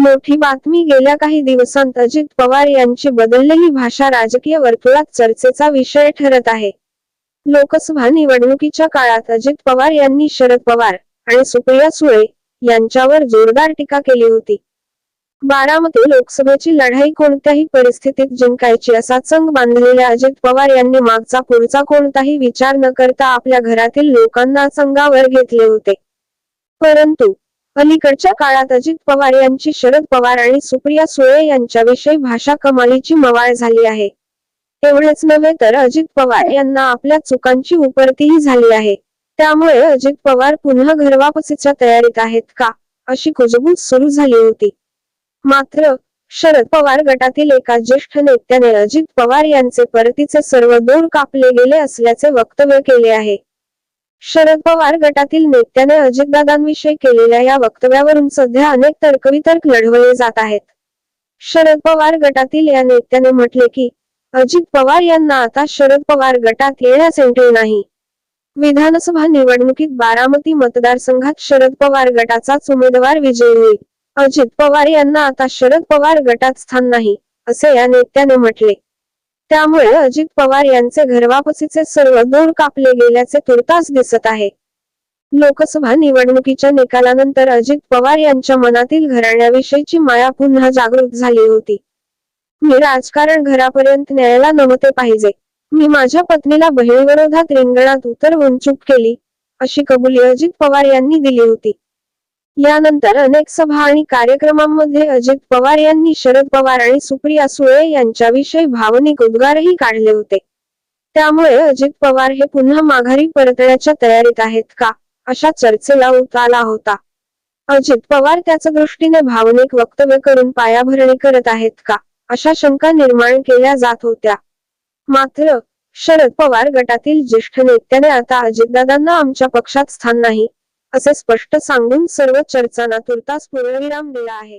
मोठी बातमी गेल्या काही दिवसांत अजित पवार यांची बदललेली भाषा राजकीय वर्तुळात चर्चेचा विषय ठरत आहे. लोकसभा निवडणुकीच्या काळात अजित पवार यांनी शरद पवार आणि सुप्रिया सुळे यांच्यावर जोरदार टीका केली होती. बारामती लोकसभेची लढाई कोणत्याही परिस्थितीत जिंकायची असा चंग बांधलेल्या अजित पवार यांनी मागचा पुढचा कोणताही विचार न करता आपल्या घरातील लोकांना संघावर घेतले होते. परंतु अलीकडच्या काळात अजित पवार यांची शरद पवार आणि सुप्रिया सुळे यांच्याविषयी भाषा कमालीची मवाळ झाली आहे. एवढेच नव्हे तर अजित पवार यांना आपल्या चुकांची उपरतीही झाली आहे. त्यामुळे अजित पवार पुन्हा घरवापसीच्या तयारीत आहेत का अशी कुजबूज सुरू झाली होती. मात्र शरद पवार गटातील एका ज्येष्ठ नेत्याने अजित पवार यांचे परतीचे सर्व दोर कापले गेले असल्याचे वक्तव्य केले आहे. शरद पवार गटातील नेत्याने अजितदादांविषयी केलेल्या या वक्तव्यावरून सध्या अनेक तर्कवितर्क लढवले जात आहेत. शरद पवार गटातील या नेत्याने म्हटले की अजित पवार यांना आता शरद पवार गटात येण्यास एंट्री नाही. विधानसभा निवडणुकीत बारामती मतदारसंघात शरद पवार गटाचाच उमेदवार विजयी होईल. अजित पवार यांना आता शरद पवार गटात स्थान नाही असे या नेत्याने म्हटले. त्यामुळे अजित पवार यांचे घरवापसीचे सर्व दोर कापले गेल्याचे तुर्तास दिसत आहे. लोकसभा निवडणुकीच्या निकालानंतर अजित पवार यांच्या मनातील घराण्याविषयीची माया पुन्हा जागृत झाली होती. मी राजकारण घरापर्यंत न्यायला नव्हते पाहिजे. मी माझ्या पत्नीला बहिणीविरोधात रिंगणात उतरवून चूक केली अशी कबुली अजित पवार यांनी दिली होती. यानंतर अनेक सभा आणि कार्यक्रमांमध्ये अजित पवार यांनी शरद पवार आणि सुप्रिया सुळे यांच्याविषयी भावनिक उद्गारही काढले होते. त्यामुळे अजित पवार हे पुन्हा माघारी परतण्याच्या तयारीत आहेत का? अशा चर्चेला उताला होता. अजित पवार त्याच्या दृष्टीने भावनिक वक्तव्य करून पायाभरणी करत आहेत का? अशा शंका निर्माण केल्या जात होत्या. मात्र शरद पवार गटातील ज्येष्ठ नेत्याने आता अजितदादांना आमच्या पक्षात स्थान नाही. असे स्पष्ट सांगून सर्व चर्चांना तुर्तास पूर्णविराम दिला आहे.